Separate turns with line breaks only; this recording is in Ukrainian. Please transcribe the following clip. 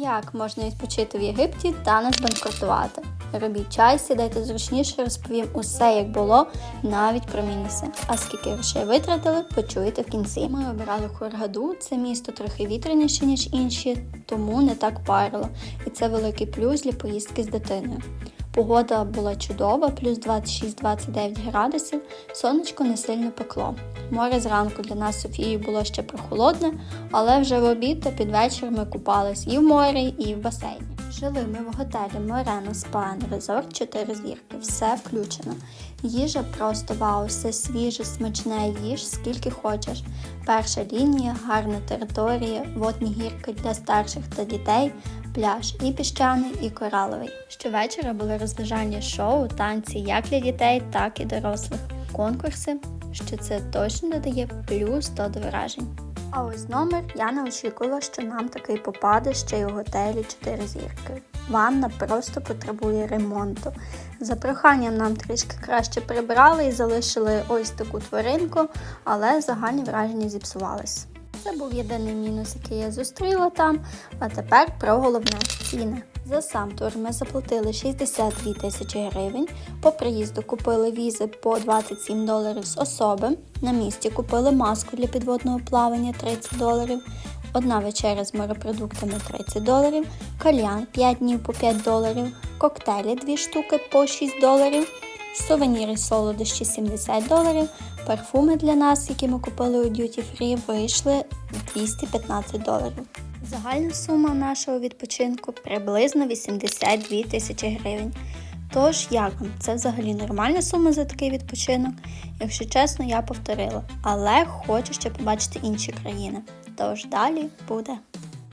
Як можна відпочити в Єгипті та не збанкрутувати? Робіть чай, сідайте зручніше, розповім усе, як було, навіть про мінуси. А скільки грошей витратили, почуєте в кінці. Ми обирали Хургаду, це місто трохи вітряніше, ніж інші, тому не так парило. І це великий плюс для поїздки з дитиною. Погода була чудова, плюс 26-29 градусів, сонечко не сильно пекло. Море зранку для нас з Софією було ще прохолодне, але вже в обід та під вечір ми купались і в морі, і в басейні. Жили ми в готелі Морено Спа Резорт 4 зірки, все включено. Їжа просто вау, все свіже, смачне, їж скільки хочеш. Перша лінія, гарна територія, водні гірки для старших та дітей, пляж і піщаний, і кораловий. Щовечора були розважальні шоу, танці як для дітей, так і дорослих. Конкурси, що це точно додає плюс 100 до вражень. А ось номер я не очікувала, що нам такий попаде ще й у готелі 4 зірки. Ванна просто потребує ремонту. За проханням нам трішки краще прибрали і залишили ось таку тваринку, але загальні враження зіпсувались. Це був єдиний мінус, який я зустріла там. А тепер про головне ціни. За сам тур ми заплатили 62 тисячі гривень. По приїзду купили візи по 27 доларів з особи. На місці купили маску для підводного плавання 30 доларів. Одна вечеря з морепродуктами 30 доларів, кальян 5 днів по 5 доларів, коктейлі 2 штуки по 6 доларів, сувеніри солодощі 70 доларів, парфуми для нас, які ми купили у Duty Free, вийшли 215 доларів. Загальна сума нашого відпочинку приблизно 82 тисячі гривень. Тож, як вам? Це взагалі нормальна сума за такий відпочинок? Якщо чесно, я повторила, але хочу ще побачити інші країни. Тож далі буде.